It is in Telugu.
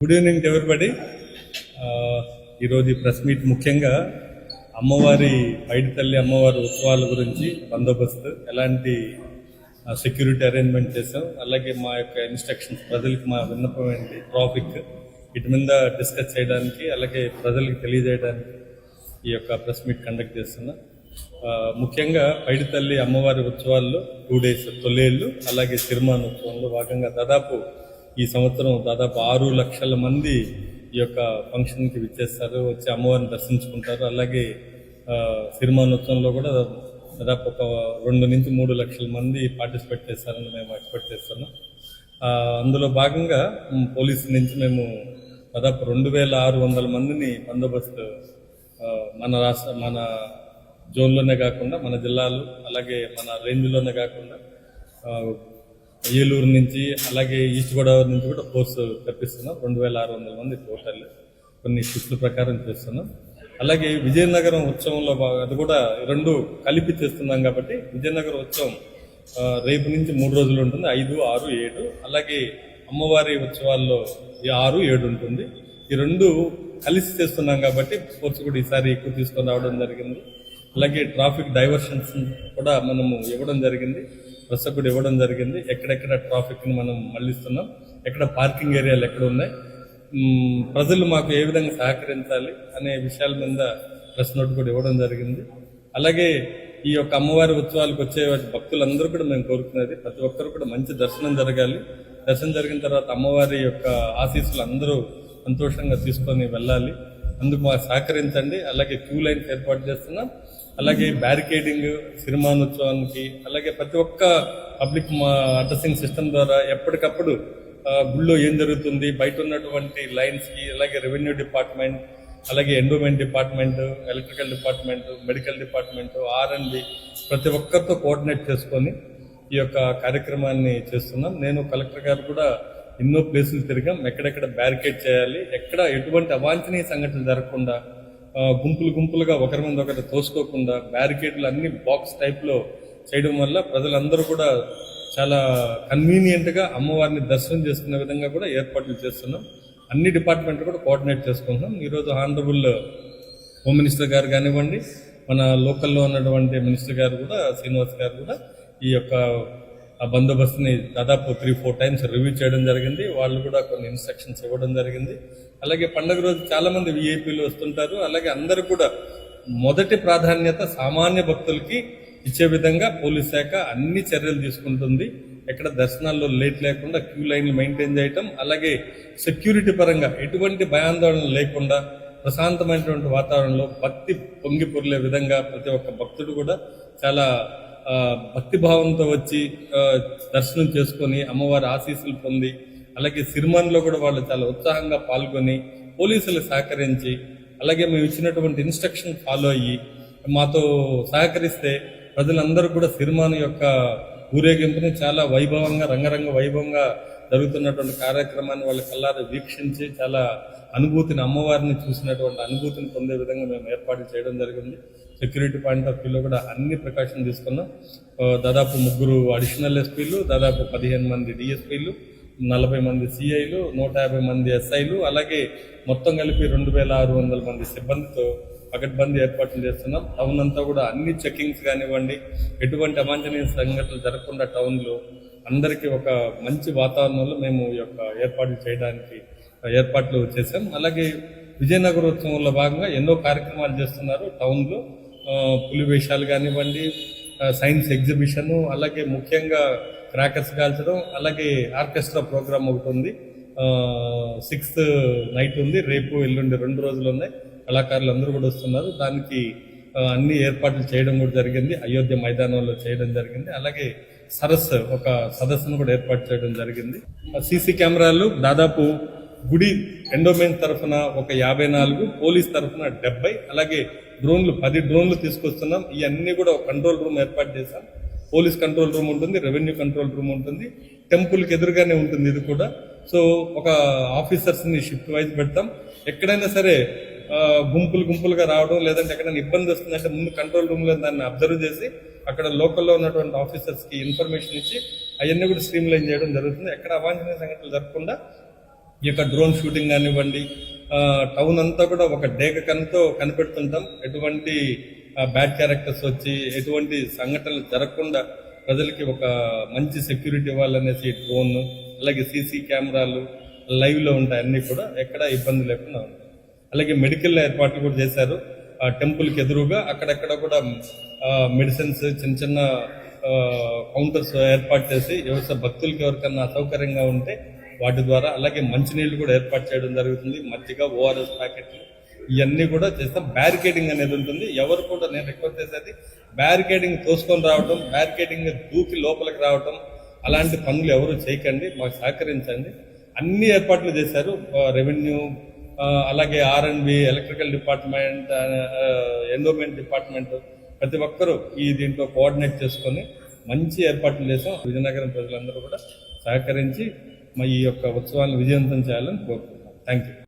గుడ్ ఈవినింగ్ ఎవరిబడి ఈరోజు ఈ ప్రెస్ మీట్ ముఖ్యంగా అమ్మవారి పైడి తల్లి అమ్మవారి ఉత్సవాల గురించి బందోబస్తు ఎలాంటి సెక్యూరిటీ అరేంజ్మెంట్ చేసాం అలాగే మా యొక్క ఇన్స్ట్రక్షన్స్ ప్రజలకు మా విన్నపం ఏంటి ట్రాఫిక్ వీటి మీద డిస్కస్ చేయడానికి అలాగే ప్రజలకు తెలియజేయడానికి ఈ యొక్క ప్రెస్ మీట్ కండక్ట్ చేస్తున్నా. ముఖ్యంగా పైడి తల్లి అమ్మవారి ఉత్సవాల్లో టూ డేస్ తొలేళ్ళు అలాగే సిరిమాన్ ఉత్సవంలో భాగంగా దాదాపు ఈ సంవత్సరం దాదాపు ఆరు లక్షల మంది ఈ యొక్క ఫంక్షన్కి విచ్చేస్తారు వచ్చి అమ్మవారిని దర్శించుకుంటారు. అలాగే ఆ, సిరిమానోత్సవంలో కూడా దాదాపు ఒక రెండు నుంచి మూడు లక్షల మంది పార్టిసిపేట్ చేస్తారని మేము ఎక్స్పెక్ట్ చేస్తున్నాం. అందులో భాగంగా పోలీస్ పోలీసు నుంచి మేము దాదాపు రెండు వేల ఆరు వందల మందిని బందోబస్తు మన రాష్ట్ర మన జోన్లోనే కాకుండా మన జిల్లాలు అలాగే మన రేంజ్లోనే కాకుండా ఏలూరు నుంచి అలాగే ఈస్ట్ గోదావరి నుంచి కూడా ఫోర్స్ తెప్పిస్తున్నాం రెండు వేల ఆరు వందల మంది టోటల్ కొన్ని షిఫ్ట్ల ప్రకారం చేస్తున్నాం. అలాగే విజయనగరం ఉత్సవంలో అది కూడా రెండు కలిపి చేస్తున్నాం కాబట్టి విజయనగరం ఉత్సవం రేపు నుంచి మూడు రోజులు ఉంటుంది. ఐదు ఆరు ఏడు. అలాగే అమ్మవారి ఉత్సవాల్లో ఆరు ఏడు ఉంటుంది. ఈ రెండు కలిసి చేస్తున్నాం కాబట్టి స్పోర్ట్స్ కూడా ఈసారి ఎక్కువ తీసుకొని రావడం జరిగింది. అలాగే ట్రాఫిక్ డైవర్షన్స్ కూడా మనము ఇవ్వడం జరిగింది. బస్సు కూడా ఇవ్వడం జరిగింది. ఎక్కడెక్కడ ట్రాఫిక్ని మనం మళ్ళిస్తున్నాం ఎక్కడ పార్కింగ్ ఏరియాలు ఎక్కడ ఉన్నాయి ప్రజలు మాకు ఏ విధంగా సహకరించాలి అనే విషయాల మీద ప్రెస్ నోట్ కూడా ఇవ్వడం జరిగింది. అలాగే ఈ యొక్క అమ్మవారి ఉత్సవాలకు వచ్చే భక్తులందరూ కూడా మేము కోరుకునేది ప్రతి ఒక్కరు కూడా మంచి దర్శనం జరగాలి. దర్శనం జరిగిన తర్వాత అమ్మవారి యొక్క ఆశీస్సులు అందరూ సంతోషంగా తీసుకొని వెళ్ళాలి. అందుకు మాకు సహకరించండి. అలాగే క్యూ లైన్స్ ఏర్పాటు చేస్తున్నాం. అలాగే బ్యారికేడింగ్ సినిమానోత్సవానికి అలాగే ప్రతి ఒక్క పబ్లిక్ అడ్రసింగ్ సిస్టమ్ ద్వారా ఎప్పటికప్పుడు గుళ్ళో ఏం జరుగుతుంది బయట ఉన్నటువంటి లైన్స్కి అలాగే రెవెన్యూ డిపార్ట్మెంట్ అలాగే endowment department electrical department medical department are ప్రతి ఒక్కరితో కోఆర్డినేట్ చేసుకొని ఈ యొక్క కార్యక్రమాన్ని చేస్తున్నాం. నేను కలెక్టర్ గారు కూడా ఎన్నో ప్లేసులు తిరిగాం. ఎక్కడెక్కడ బ్యారికేడ్ చేయాలి ఎక్కడ ఎటువంటి అవాంఛనీయ సంఘటనలు జరగకుండా గుంపులు గుంపులుగా ఒకరి మీద ఒకరు తోసుకోకుండా బ్యారికేడ్లు అన్ని బాక్స్ టైప్లో చేయడం వల్ల ప్రజలందరూ కూడా చాలా కన్వీనియంట్గా అమ్మవారిని దర్శనం చేసుకునే విధంగా కూడా ఏర్పాట్లు చేస్తున్నాం. అన్ని డిపార్ట్మెంట్లు కూడా కోఆర్డినేట్ చేసుకుంటున్నాం. ఈరోజు హానరబుల్ హోమ్ మినిస్టర్ గారు కానివ్వండి మన లోకల్లో ఉన్నటువంటి మినిస్టర్ గారు కూడా శ్రీనివాస్ గారు కూడా ఈ యొక్క ఆ బందోబస్తుని దాదాపు త్రీ ఫోర్ టైమ్స్ రివ్యూ చేయడం జరిగింది. వాళ్ళు కూడా కొన్ని ఇన్స్ట్రక్షన్స్ ఇవ్వడం జరిగింది. అలాగే పండుగ రోజు చాలామంది విఐపీలు వస్తుంటారు. అలాగే అందరూ కూడా మొదటి ప్రాధాన్యత సామాన్య భక్తులకి ఇచ్చే విధంగా పోలీస్ శాఖ అన్ని చర్యలు తీసుకుంటుంది. ఎక్కడ దర్శనాల్లో లేట్ లేకుండా క్యూ లైన్లు మెయింటైన్ చేయటం అలాగే సెక్యూరిటీ పరంగా ఎటువంటి భయాందోళన లేకుండా ప్రశాంతమైనటువంటి వాతావరణంలో భక్తి పొంగిపొర్లే విధంగా ప్రతి ఒక్క భక్తుడు కూడా చాలా భక్తిభావంతో భక్తి భావంతో వచ్చి దర్శనం చేసుకొని అమ్మవారి ఆశీస్సులు పొంది అలాగే సిరిమాన్లో కూడా వాళ్ళు చాలా ఉత్సాహంగా పాల్గొని పోలీసులు సహకరించి అలాగే మేము ఇచ్చినటువంటి ఇన్స్ట్రక్షన్ ఫాలో అయ్యి మాతో సహకరిస్తే ప్రజలందరూ కూడా సిరిమాన్ యొక్క ఊరేగింపుని చాలా వైభవంగా రంగరంగ వైభవంగా జరుగుతున్నటువంటి కార్యక్రమాన్ని వాళ్ళ కల్లారా వీక్షించి చాలా అనుభూతిని అమ్మవారిని చూసినటువంటి అనుభూతిని పొందే విధంగా మేము ఏర్పాటు చేయడం జరిగింది. సెక్యూరిటీ పాయింట్ ఆఫ్ వ్యూలో కూడా అన్ని ప్రకాశం తీసుకున్నాం. దాదాపు ముగ్గురు అడిషనల్ ఎస్పీలు దాదాపు పదిహేను మంది డిఎస్పీలు నలభై మంది సిఐలు నూట యాభై మంది ఎస్ఐలు అలాగే మొత్తం కలిపి రెండు వేల ఆరు వందల మంది సిబ్బందితో పకడ్బందీ ఏర్పాట్లు చేస్తున్నాం. టౌన్ అంతా కూడా అన్ని చెకింగ్స్ కానివ్వండి ఎటువంటి అవాంఛనీయ సంఘటనలు జరగకుండా టౌన్లో అందరికీ ఒక మంచి వాతావరణంలో మేము ఈ యొక్క ఏర్పాట్లు చేయడానికి ఏర్పాట్లు చేశాం. అలాగే విజయనగర ఉత్సవంలో భాగంగా ఎన్నో కార్యక్రమాలు చేస్తున్నారు. టౌన్లో పులి వేషాలు కానివ్వండి సైన్స్ ఎగ్జిబిషను అలాగే ముఖ్యంగా క్రాకర్స్ కాల్చడం అలాగే ఆర్కెస్ట్రా ప్రోగ్రామ్ ఒకటి ఉంది. సిక్స్త్ నైట్ ఉంది. రేపు ఎల్లుండి రెండు రోజులు ఉన్నాయి. కళాకారులు అందరూ కూడా వస్తున్నారు. దానికి అన్ని ఏర్పాట్లు చేయడం కూడా జరిగింది. అయోధ్య మైదానంలో చేయడం జరిగింది. అలాగే సరస్సు ఒక సదస్సును కూడా ఏర్పాటు చేయడం జరిగింది. సీసీ కెమెరాలు దాదాపు గుడి ఎండోమెంట్ తరఫున ఒక యాభై నాలుగు పోలీస్ తరఫున డెబ్బై అలాగే డ్రోన్లు పది డ్రోన్లు తీసుకొస్తున్నాం. ఇవన్నీ కూడా ఒక కంట్రోల్ రూమ్ ఏర్పాటు చేశాం. పోలీస్ కంట్రోల్ రూమ్ ఉంటుంది రెవెన్యూ కంట్రోల్ రూమ్ ఉంటుంది టెంపుల్కి ఎదురుగానే ఉంటుంది ఇది కూడా. సో ఒక ఆఫీసర్స్ని షిఫ్ట్ వైజ్ పెడతాం. ఎక్కడైనా సరే గుంపులు గుంపులుగా రావడం లేదంటే ఎక్కడైనా ఇబ్బంది వస్తుందంటే ముందు కంట్రోల్ రూమ్లో దాన్ని అబ్జర్వ్ చేసి అక్కడ లోకల్లో ఉన్నటువంటి ఆఫీసర్స్కి ఇన్ఫర్మేషన్ ఇచ్చి అవన్నీ కూడా స్ట్రీమ్ లైన్ చేయడం జరుగుతుంది. ఎక్కడ అవాంఛనీయ సంఘటనలు జరగకుండా ఈ యొక్క డ్రోన్ షూటింగ్ కానివ్వండి టౌన్ అంతా కూడా ఒక డేగ కన్నుతో కనిపెడుతుంటాం. ఎటువంటి బ్యాడ్ క్యారెక్టర్స్ వచ్చి ఎటువంటి సంఘటనలు జరగకుండా ప్రజలకి ఒక మంచి సెక్యూరిటీ ఇవ్వాలనేసి డ్రోన్ అలాగే సీసీ కెమెరాలు లైవ్లో ఉంటాయి అన్నీ కూడా ఎక్కడ ఇబ్బంది లేకుండా ఉంటాయి. అలాగే మెడికల్ ఏర్పాట్లు కూడా చేశారు. ఆ ఎదురుగా అక్కడక్కడ కూడా మెడిసిన్స్ చిన్న చిన్న కౌంటర్స్ ఏర్పాటు చేసి వ్యవసాయ భక్తులకి ఎవరికన్నా అసౌకర్యంగా ఉంటే వాటి ద్వారా అలాగే మంచినీళ్ళు కూడా ఏర్పాటు చేయడం జరుగుతుంది. మజ్జిగ ఓఆర్ఎస్ ప్యాకెట్లు ఇవన్నీ కూడా చేస్తాం. బ్యారికేడింగ్ అనేది ఉంటుంది. ఎవరు కూడా నేను రిక్వెస్ట్ చేసేది బ్యారికేడింగ్ తోసుకొని రావడం బ్యారికేడింగ్ దూకి లోపలికి రావడం అలాంటి పనులు ఎవరు చేయకండి. మాకు సహకరించండి. అన్ని ఏర్పాట్లు చేశారు. రెవెన్యూ అలాగే R and B electrical department endowment department ప్రతి ఒక్కరూ ఈ దీంట్లో కోఆర్డినేట్ చేసుకొని మంచి ఏర్పాట్లు చేసాం విజయనగరం ప్రజలందరూ కూడా సహకరించి మా ఈ యొక్క ఉత్సవాలను విజయవంతం చేయాలని కోరుకుంటున్నాం. Thank you